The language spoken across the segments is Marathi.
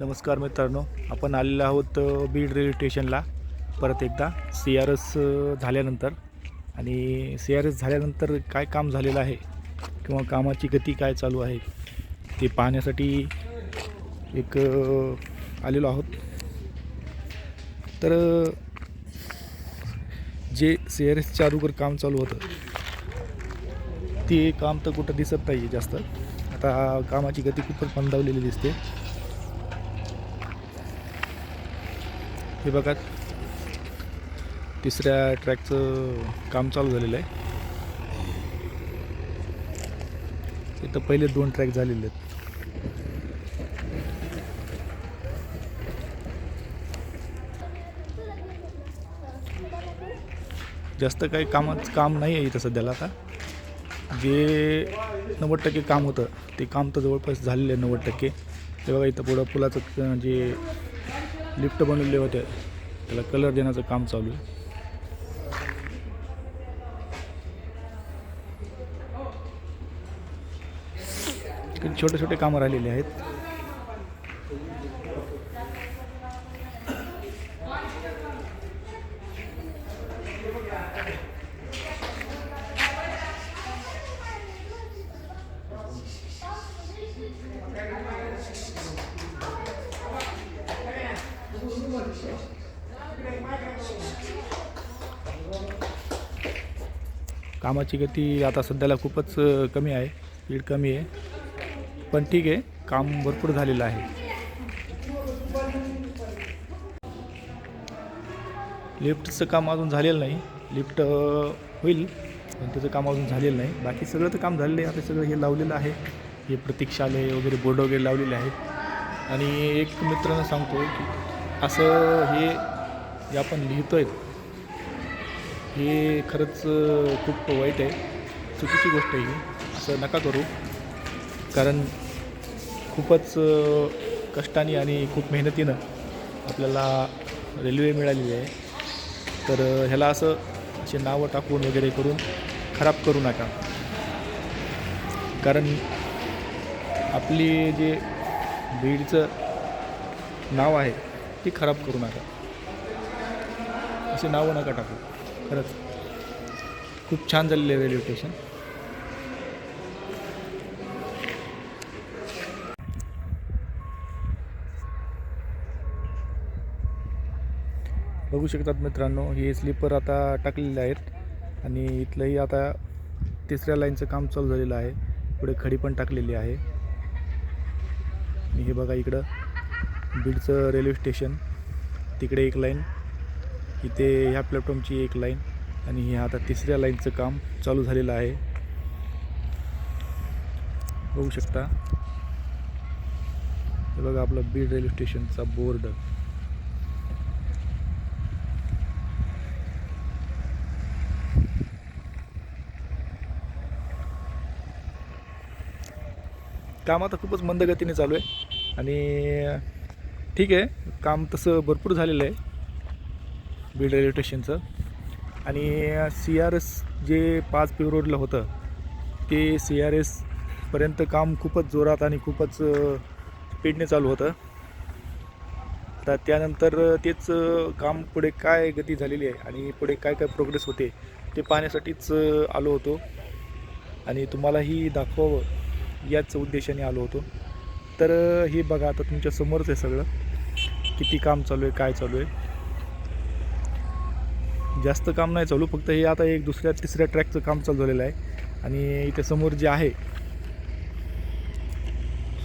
नमस्कार मित्रांनो आपण आलेलो आहोत बीड रेल्वे स्टेशनला. परत एकदा सी आर एस झाल्यानंतर. आणि सी आर एस झाल्यानंतर काय काम झालेलं आहे किंवा कामाची गती काय चालू आहे ते पाहण्यासाठी एक आलेलो आहोत. तर जे सी आर एसच्या अगोदर काम चालू होतं ते काम तर कुठं दिसत नाही आहे जास्त. आता कामाची गती खूपच मंदावलेली दिसते. हे बघा. तिसऱ्या ट्रॅकचं काम चालू झालेलं आहे. इथं पहिले दोन ट्रॅक झालेले आहेत. जास्त काही कामाचं काम नाही आहे इथं सध्याला आता. जे नव्वद टक्के काम होतं ते काम तर जवळपास झालेलं आहे नव्वद टक्के. ते बघा इथं पुढं पुलाचं जे लिफ्ट बनवले होते. त्याला कलर देण्याचं काम चालू आहे. छोटे छोटे कामं राहिलेले आहेत. कामाची गती आता सध्याला खूपच कमी आहे. स्पीड कमी आहे. पण ठीक आहे काम भरपूर झालेलं आहे. लिफ्टचं काम अजून झालेलं नाही. लिफ्ट होईल पण त्याचं काम अजून झालेलं नाही. बाकी सगळं तर काम झालेलं आहे. आता सगळं हे लावलेलं आहे. हे प्रतीक्षालय वगैरे बोर्ड वगैरे लावलेले आहेत. आणि एक मित्रानं सांगतो की असं हे जे आपण लिहितो आहे हे खरंच खूप वाईट आहे. चुकीची गोष्ट आहे ही. असं नका करू. कारण खूपच कष्टाने आणि खूप मेहनतीनं आपल्याला रेल्वे मिळालेली आहे. तर ह्याला असं असे नावं टाकून वगैरे करून खराब करू नका. कारण आपली जे बीडचं नाव आहे ती खराब करू नका. असे नावं नका टाकू. खरंच खूप छान झालेलं आहे रेल्वे स्टेशन बघू शकतात मित्रांनो हे स्लीपर आता टाकलेले आहेत आणि इथलंही आता तिसऱ्या लाईनचं काम चालू झालेलं आहे. पुढे खडी पण टाकलेली आहे. हे बघा इकडं बीडचं रेल्वे स्टेशन तिकडे एक लाईन इथे ह्या प्लॅटफॉर्मची एक लाईन आणि हे आता तिसऱ्या लाईनचं काम चालू झालेलं आहे. बघू शकता. हे बघा आपलं बीड रेल्वे स्टेशनचा बोर्ड काम आता खूपच मंदगतीने चालू आहे. आणि ठीक आहे काम तसं भरपूर झालेलं आहे. बीड रेल्वे स्टेशनचं आणि सी आर एस जे पाच पी रोडला होतं ते सी आर एसपर्यंत काम खूपच जोरात आणि खूपच स्पीडने चालू होतं. आता त्यानंतर तेच काम पुढे काय गती झालेली आहे आणि पुढे काय काय प्रोग्रेस होते ते पाहण्यासाठीच आलो होतो. आणि तुम्हालाही दाखवावं याच उद्देशाने आलो होतो. तर हे बघा आता तुमच्यासमोरच आहे सगळं. किती काम चालू आहे काय चालू आहे. जास्त काम नाही चालू फक्त हे आता एक दुसऱ्या तिसऱ्या ट्रॅकचं काम चालू झालेलं आहे. आणि इथे समोर जे आहे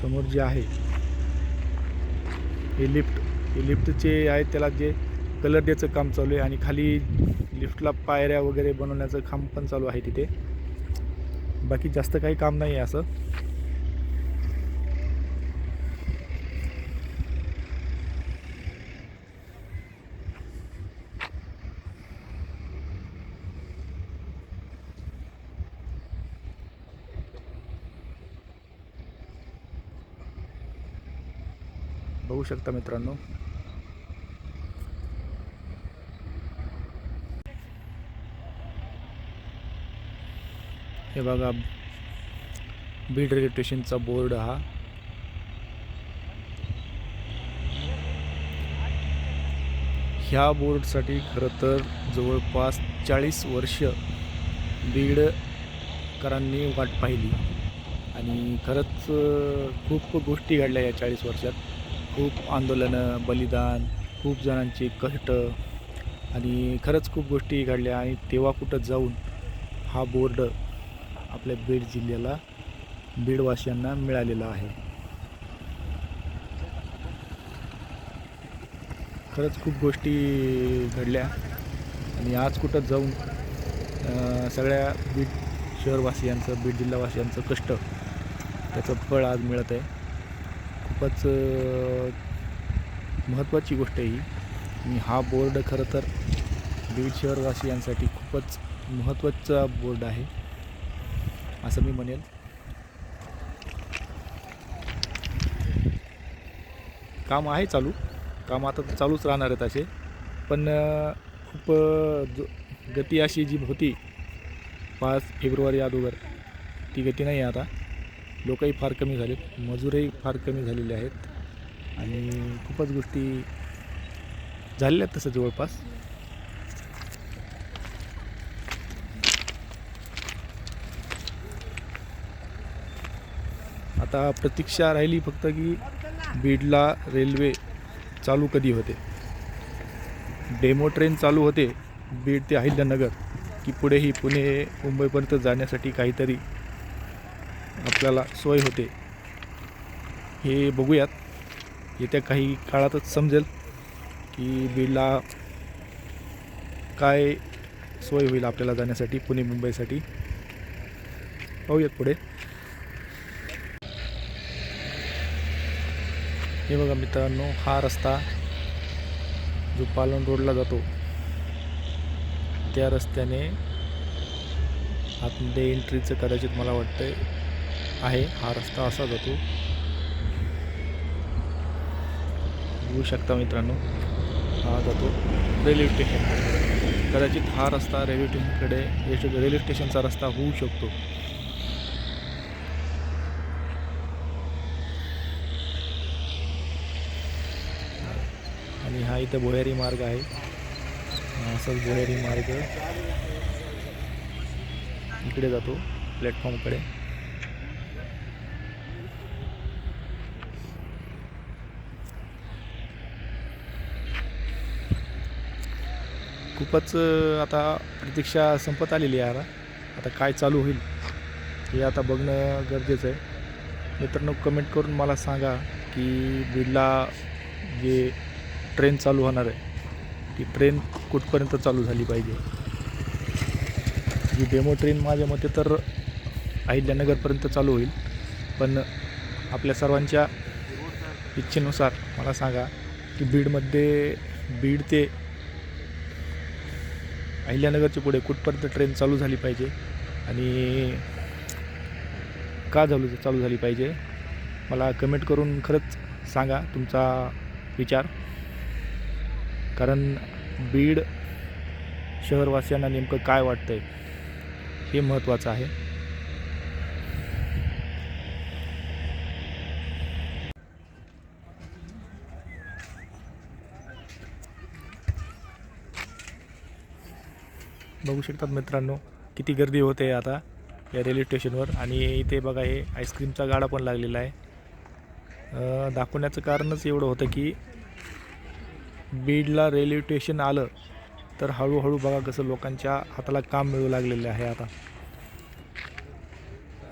समोर जे आहे हे लिफ्ट हे लिफ्ट जे आहे त्याला जे कलर द्यायचं काम चालू आहे आणि खाली लिफ्टला पायऱ्या वगैरे बनवण्याचं काम पण चालू आहे तिथे. बाकी जास्त काही काम नाही आहे असं. बघू शकता मित्रांनो. हे बघा बीड रेल्वे स्टेशनचा बोर्ड हा. ह्या बोर्डसाठी खरं तर जवळपास चाळीस वर्ष बीडकरांनी वाट पाहिली. आणि खरंच खूप गोष्टी घडल्या या चाळीस वर्षात. खूप आंदोलनं बलिदान खूप जणांचे कष्ट आणि खरंच खूप गोष्टी घडल्या आणि तेव्हा कुठं जाऊन हा बोर्ड आपल्या बीड जिल्ह्याला बीडवासियांना मिळालेला आहे. खरंच खूप गोष्टी घडल्या आणि आज कुठं जाऊन सगळ्या बीड शहरवासियांचं बीड जिल्हावासियांचं कष्ट त्याचं फळ आज मिळत आहे. खूपच महत्त्वाची गोष्ट आहे ही. आणि हा बोर्ड खरं तर बीड शहरवासियांसाठी खूपच महत्त्वाचा बोर्ड आहे असं मी म्हणेल. काम आहे चालू. काम आता चालूच राहणार आहेत असे. पण खूप जो गती अशी जी होती पाच फेब्रुवारी अगोदर ती गती नाही आहे आता. लोकही फार कमी झालेत मजूरही फार कमी झालेले आहेत. आणि खूपच गोष्टी झालेल्या आहेत तसं जवळपास. आता प्रतीक्षा राहिली फक्त की बीडला रेल्वे चालू कधी होते? डेमो ट्रेन चालू होते बीड ते अहिल्यानगर की पुढेही पुणे मुंबईपर्यंत जाण्यासाठी काहीतरी आपल्याला सोय होते. हे बघूयात. येत्या काही काळातच समजेल की बीडला काय सोय होईल आपल्याला जाण्यासाठी पुणे मुंबईसाठी. पाहूयात पुढे. हे बघा मित्रांनो हा रस्ता जो पालन रोडला जातो त्या रस्त्याने आतमध्ये एंट्रीचं कदाचित मला वाटतं आहे. हा रस्ता असा जातो. बघू शकता मित्रांनो हा जातो रेल्वे स्टेशन कदाचित हा रस्ता रेल्वे स्टेशनकडे रेल्वे स्टेशनचा रस्ता होऊ शकतो. आणि हा इथं भोयारी मार्ग आहे. हा असाच मार्ग इकडे जातो प्लॅटफॉर्मकडे खूपच आता प्रतीक्षा संपत आलेली आहे आता. आता काय चालू होईल हे आता बघणं गरजेचं आहे. मित्रांनो कमेंट करून मला सांगा की बीडला जे ट्रेन चालू होणार आहे ती ट्रेन कुठपर्यंत चालू झाली पाहिजे? ही डेमो ट्रेन माझ्या मते तर अहिल्यानगरपर्यंत चालू होईल पण आपल्या सर्वांच्या इच्छेनुसार मला सांगा की बीडमध्ये बीड ते अहिल्यानगरच्या पुढे कुठपर्यंत ट्रेन चालू झाली पाहिजे आणि का चालू चालू झाली पाहिजे मला कमेंट करून खरंच सांगा तुमचा विचार. कारण बीड शहरवासियांना नेमकं काय वाटतं आहे हे महत्त्वाचं आहे. बघू शकतात मित्रांनो किती गर्दी होते आता या रेल्वे स्टेशनवर आणि इथे बघा हे आईस्क्रीमचा गाडा पण लागलेला आहे. दाखवण्याचं कारणच एवढं होतं की बीडला रेल्वे स्टेशन आलं तर हळूहळू बघा कसं लोकांच्या हाताला काम मिळू लागलेलं आहे आता.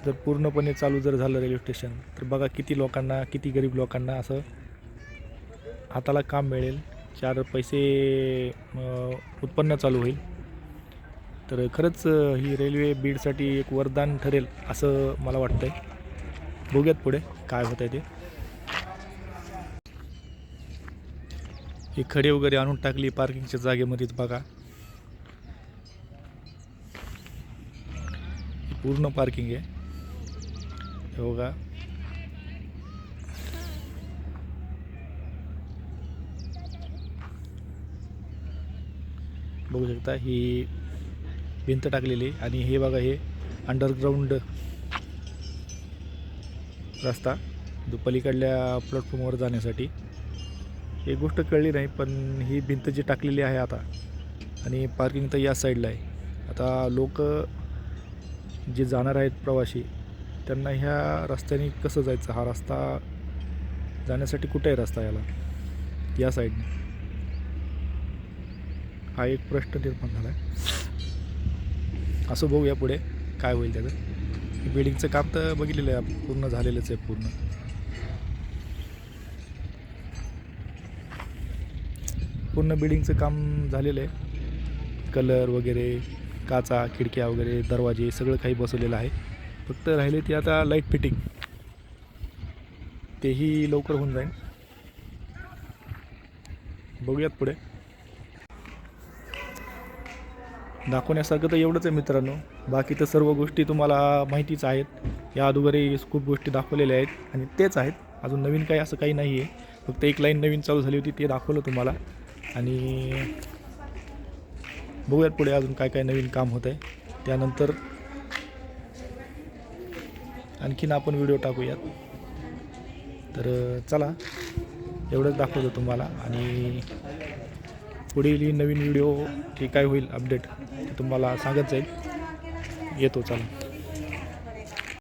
जर पूर्णपणे चालू जर झालं रेल्वे स्टेशन तर बघा किती लोकांना किती गरीब लोकांना असं हाताला काम मिळेल. चार पैसे उत्पन्न चालू होईल. तर खरंच ही रेल्वे बीडसाठी एक वरदान ठरेल असं मला वाटतं आहे बघूयात पुढे काय होत आहे ते. ही खडे वगैरे आणून टाकली पार्किंगच्या जागेमध्येच बघा. पूर्ण पार्किंग आहे. हे बघा. बघू शकता ही भिंत टाकलेली आहे. आणि हे बघा हे अंडरग्राऊंड रस्ता जो पलीकडल्या प्लॅटफॉर्मवर जाण्यासाठी. एक गोष्ट कळली नाही पण ही भिंत जी टाकलेली आहे आता आणि पार्किंग तर या साईडला आहे. आता लोक जे जाणार आहेत प्रवासी त्यांना ह्या रस्त्याने कसं जायचं? हा रस्ता जाण्यासाठी कुठे आहे रस्ता याला? या साईडने हा एक प्रश्न निर्माण झाला आहे असं बघूया पुढे काय होईल त्याचं. बिल्डिंगचं काम तर बघितलेलं आहे आपण, पूर्ण झालेलंच आहे पूर्ण. पूर्ण बिल्डिंगचं काम झालेलं आहे. कलर वगैरे काचा खिडक्या वगैरे दरवाजे सगळं काही बसवलेलं आहे. फक्त राहिले ते आता लाइट फिटिंग तेही लवकर होऊन जाईल. बघूयात पुढे. दाखवण्यासारखं तर एवढंच आहे मित्रांनो. बाकी तर सर्व गोष्टी तुम्हाला माहितीच आहेत. या अगोदरही खूप गोष्टी दाखवलेल्या आहेत आणि तेच आहेत. अजून नवीन काही असं काही नाही आहे फक्त एक लाईन नवीन चालू झाली होती ते दाखवलं तुम्हाला. आणि बघूयात पुढे अजून काय काय नवीन काम होतं आहे त्यानंतर आणखीन आपण व्हिडिओ टाकूयात. तर चला. एवढंच दाखवतो तुम्हाला. आणि पुढीलही नवीन व्हिडिओ हे काय होईल अपडेट ते तुम्हाला सांगत जाईल. येतो चालेल.